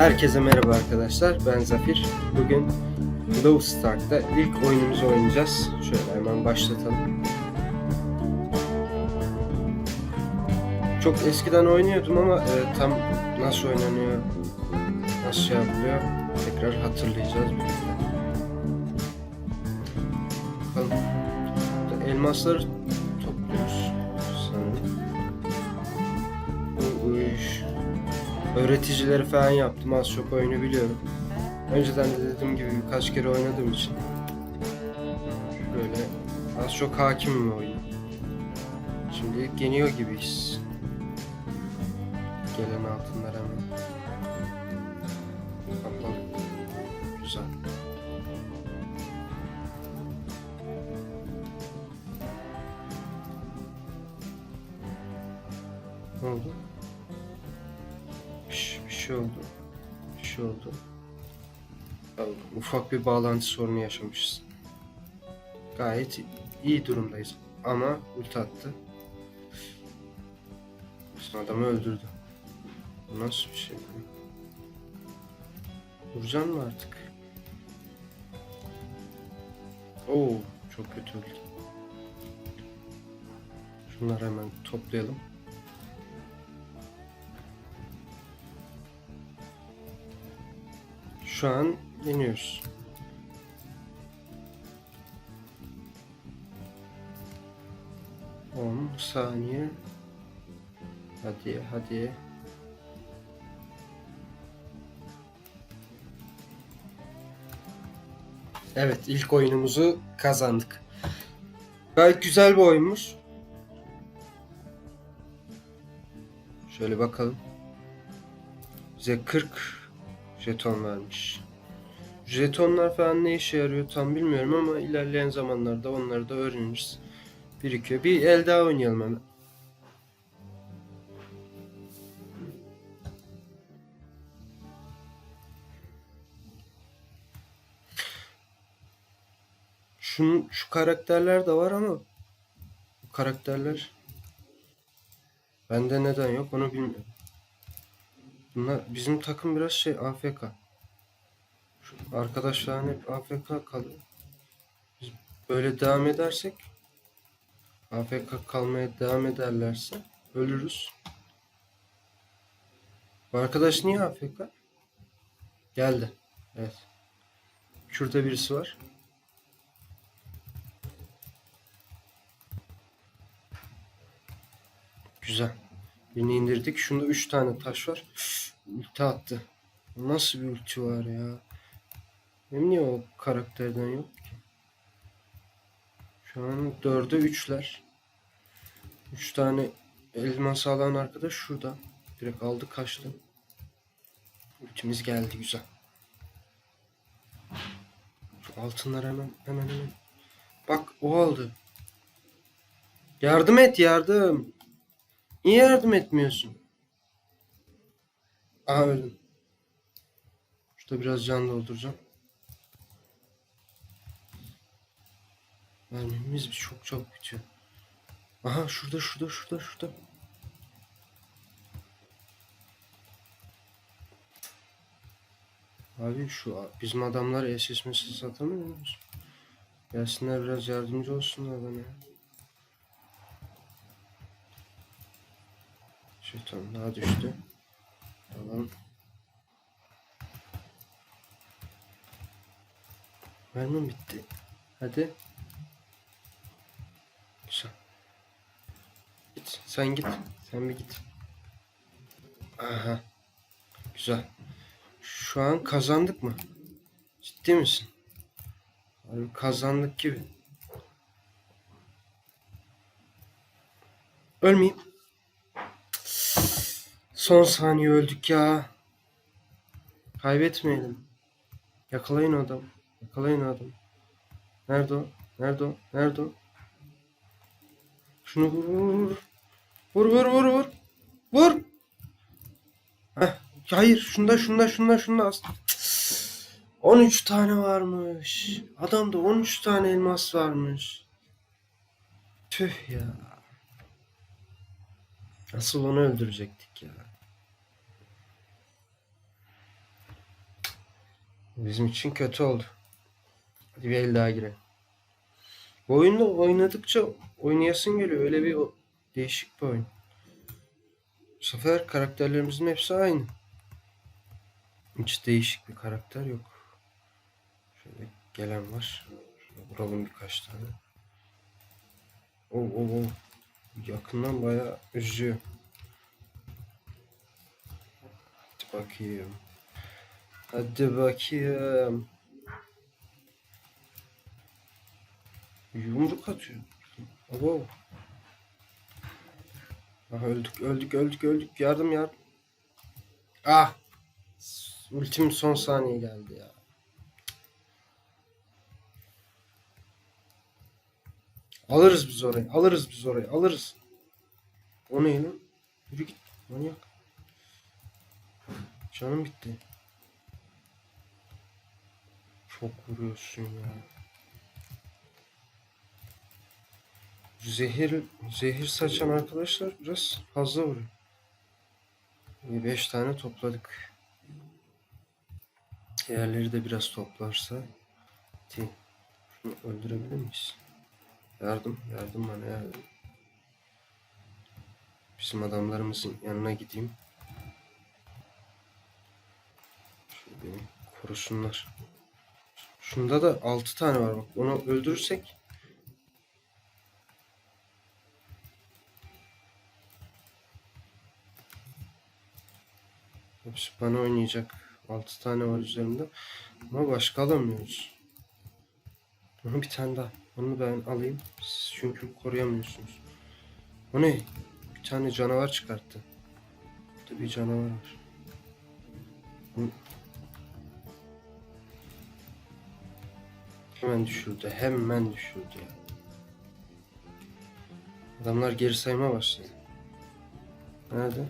Herkese merhaba arkadaşlar. Ben Zafir. Bugün Low Stark'ta ilk oyunumuzu oynayacağız. Şöyle hemen başlatalım. Çok eskiden oynuyordum ama e, tam nasıl oynanıyor, nasıl şey yapılıyor tekrar hatırlayacağız. Bakalım. Elmasları öğreticileri falan yaptım. Az çok oyunu biliyorum. Önceden de dediğim gibi birkaç kere oynadığım için böyle az çok hakimim oyuna. Şimdi yeniyor gibiyiz. Gelen altınlar hemen. Bakalım. Güzel. Ne oldu? Bir, şey- oldu. Bir şey oldu. Tamam, Ufak bir bağlantı sorunu yaşamışız. Gayet iyi durumdayız. Ama ulti attı. Bizim adamı öldürdü. Bu nasıl bir şey? Vuracaksın mı artık? Oo, çok kötü öldü. Şunları hemen toplayalım. Şu an yeniyoruz. On saniye. Hadi hadi. Evet ilk oyunumuzu kazandık. Gayet güzel bir oyunmuş. Şöyle bakalım. Bize 40 jeton vermiş. Jetonlar falan ne işe yarıyor tam bilmiyorum ama ilerleyen zamanlarda onları da öğreniriz. Birikiyor. Bir el daha oynayalım hemen. Şunun, şu karakterler de var ama bu karakterler bende neden yok onu bilmiyorum. Bunlar bizim takım biraz şey AFK. Şu arkadaş falan hep AFK kalıyor. Biz böyle devam edersek AFK kalmaya devam ederlerse ölürüz. Arkadaş niye AFK? Geldi. Evet. Şurada birisi var. Güzel. Birini indirdik. Şunda 3 tane taş var. Ulti attı. Nasıl bir ulti var ya? Benim niye o karakterden yok ki? Şu an 4'e 3'ler. 3 tane elmas alan arkadaş şurada. Direkt aldı kaçtı. Ultimiz geldi güzel. Şu altınlar hemen hemen hemen. Bak o aldı. Yardım et yardım. Niye yardım etmiyorsun? Aha öldüm. Şurada biraz can dolduracağım. Mermimiz çok çok bitiyor. Aha şurada şurada şurada şurada. Abi şu bizim adamlar SS mesaj satamıyor musun? Gelsinler biraz yardımcı olsunlar bana. ya. Daha düştü. Tamam. Mermim bitti. Hadi. Güzel. Git. Sen git. Sen bir git. Aha. Güzel. Şu an kazandık mı? Ciddi misin? Abi kazandık gibi. Ölmeyeyim. Son saniye öldük ya. Kaybetmeyelim. Yakalayın adam. Yakalayın adam. Nerede o? Nerede o? Nerede o? Şunu vur vur vur. Vur vur vur vur. Heh. Hayır şunda şunda şunda şunda as. 13 tane varmış. Adamda 13 tane elmas varmış. Tüh ya. Nasıl onu öldürecektik ya? Bizim için kötü oldu. Hadi bir el daha girelim. Bu oyunda oynadıkça oynayasın geliyor. Öyle bir değişik bir oyun. Bu sefer karakterlerimizin hepsi aynı. Hiç değişik bir karakter yok. Şöyle gelen var. Şöyle vuralım birkaç tane. Oo, oo, oo. Yakından bayağı üzüyor. Hadi bakayım. Hadi bakayım. Yumruk atıyor. Oo. Ah öldük öldük öldük öldük. Yardım yardım. Ah. Ultim son saniye geldi ya. Alırız biz orayı. Alırız biz orayı. Alırız. O ne? Yürü git. Manyak. Canım bitti. Çok vuruyorsun ya. Zehir zehir saçan arkadaşlar biraz fazla vuruyor. 5 tane topladık. Diğerleri de biraz toplarsa Ti. Şunu öldürebilir miyiz? Yardım, yardım bana yardım. Bizim adamlarımızın yanına gideyim. Şöyle beni korusunlar. Şunda da 6 tane var bak. Onu öldürürsek Hepsi bana oynayacak. 6 tane var üzerimde. Ama başka alamıyoruz. Bir tane daha. Onu ben alayım. Siz çünkü koruyamıyorsunuz. O ne? Bir tane canavar çıkarttı. Burada bir canavar var. Bu- Hemen düşürdü. Hemen düşürdü ya. Adamlar geri sayma başladı. Nerede?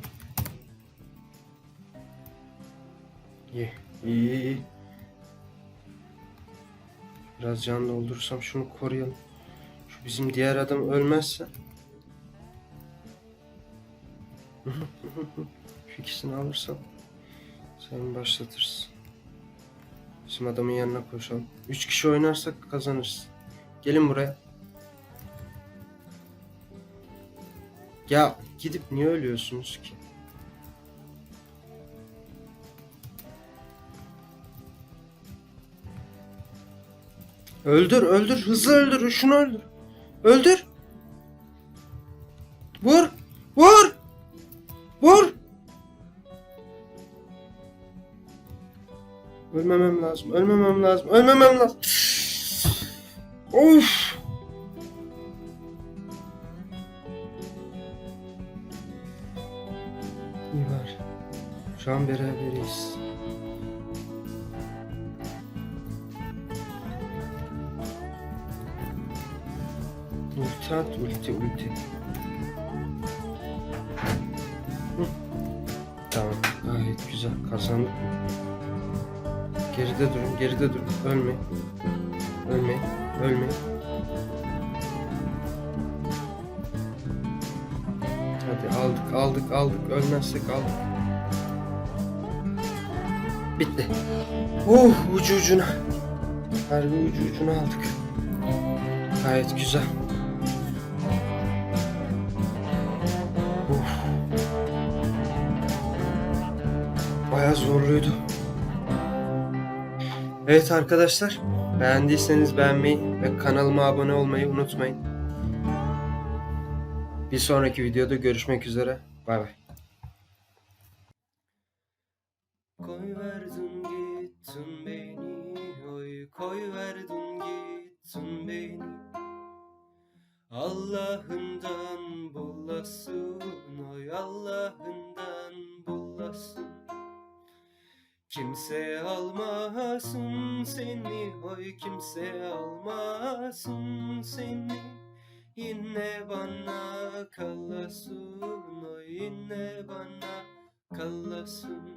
İyi, iyi, iyi. Biraz can doldurursam şunu koruyalım. Şu bizim diğer adam ölmezse. Şu ikisini alırsam sen başlatırsın. Bizim adamın yanına koşalım. Üç kişi oynarsak kazanırız. Gelin buraya. Ya gidip niye ölüyorsunuz ki? Öldür, öldür, hızlı öldür, şunu öldür. Öldür. Vur, Ölmemem lazım, ölmemem lazım, ölmemem lazım. Of. İyi var. Şu an beraberiz. Ulti at, ulti, ulti. Tamam, gayet güzel kazandık. Geride durun, geride durun. Ölme. Ölme, ölme. Hadi aldık, aldık, aldık. Ölmezsek aldık. Bitti. Oh, ucu ucuna. Harbi ucu ucuna aldık. Gayet güzel. Of. Bayağı zorluydu. Evet arkadaşlar, beğendiyseniz beğenmeyi ve kanalıma abone olmayı unutmayın. Bir sonraki videoda görüşmek üzere. Bay bay. Koy verdin gittin beni, oy koy verdin gittin beni. Allah'ından bulasın, oy Allah'ından bulasın. Kimse almasın seni, oy kimse almasın seni. Yine bana kalasın, oy yine bana kalasın.